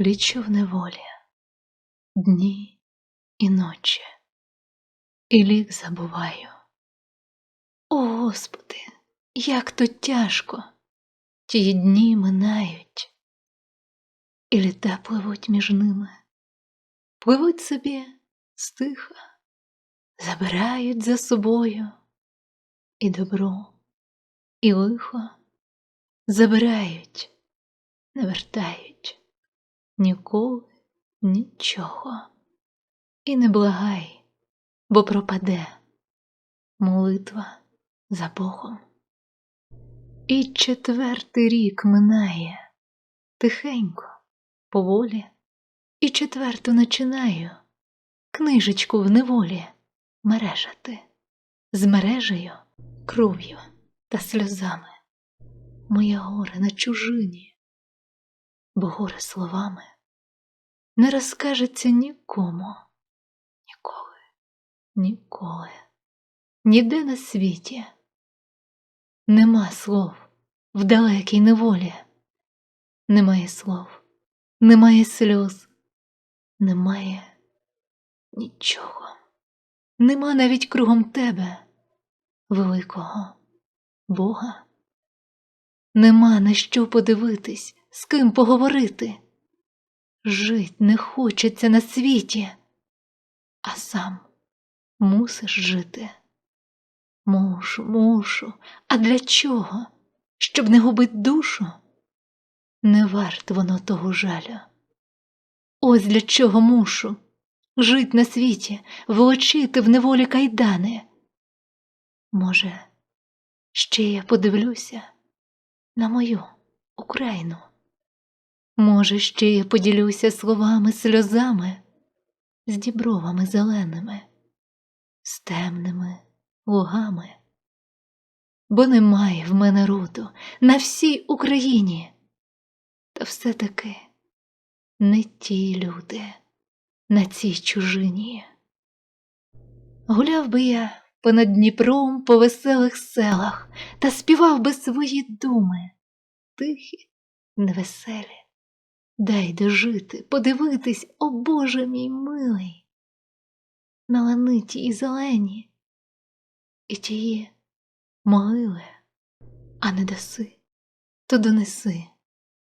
лічу в неволі, дні і ночі, і лік забуваю. О, Господи, як то тяжко, ті дні минають, і літа пливуть між ними, пливуть собі стиха, забирають за собою і добро, і лихо. Забирають, не вертають ніколи нічого. І не благай, бо пропаде молитва за Богом. І четвертий рік минає тихенько, поволі, і четверту начинаю книжечку в неволі мережати з мережею, кров'ю та сльозами. Моє горе на чужині, бо горе словами не розкажеться нікому, ніколи, ніколи, ніде на світі. Нема слов в далекій неволі, немає слов, немає сльоз, немає нічого, нема навіть кругом тебе, великого Бога. Нема на що подивитись, з ким поговорити. Жить не хочеться на світі, а сам мусиш жити. Мушу, мушу, а для чого? Щоб не губить душу? Не варт воно того жалю. Ось для чого мушу жить на світі, волочити в неволі кайдани. Може, ще я подивлюся на мою Україну. Може, ще я поділюся словами, сльозами, з дібровами зеленими, з темними лугами, бо немає в мене роду на всій Україні, та все-таки не ті люди на цій чужині. Гуляв би я понад Дніпром по веселих селах та співав би свої думи, тихі, невеселі. Дай дожити, подивитись, о Боже мій милий, на ланиті і зелені, і тії могили, а не даси, то донеси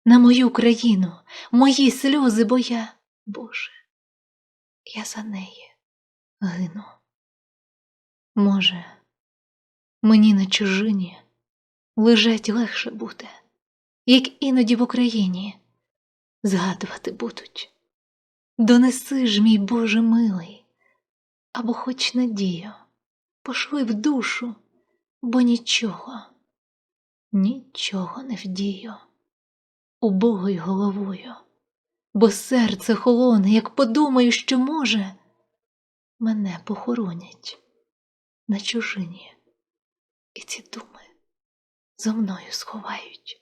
на мою країну мої сльози, бо я, Боже, я за неї гину. Може, мені на чужині лежать легше бути, як іноді в Україні згадувати будуть. Донеси ж, мій Боже милий, або хоч надію, пошли в душу, бо нічого, нічого не вдію, убогою головою, бо серце холоне, як подумаю, що може, мене похоронять на чужині, і ці думи зо мною сховають,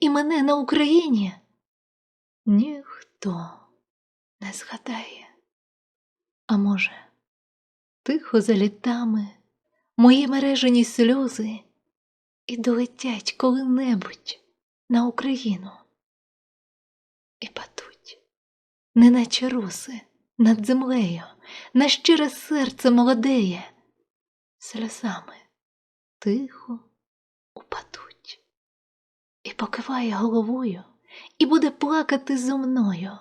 і мене на Україні ніхто не згадає. А може, тихо за літами мої мережені сльози і долетять коли-небудь на Україну і падуть, неначе роси над землею, на щире серце молодеє, сльозами тихо упадуть і покиває головою і буде плакати зо мною.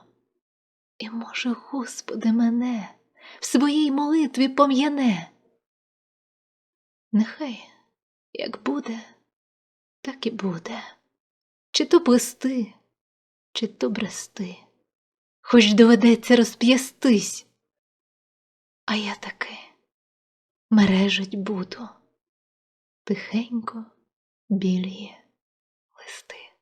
І, може, Господи, мене в своїй молитві пом'яне. Нехай як буде, так і буде, чи то плести, чи то брести, хоч доведеться розп'ястись, а я таки мережить буду, тихенько біліє листи.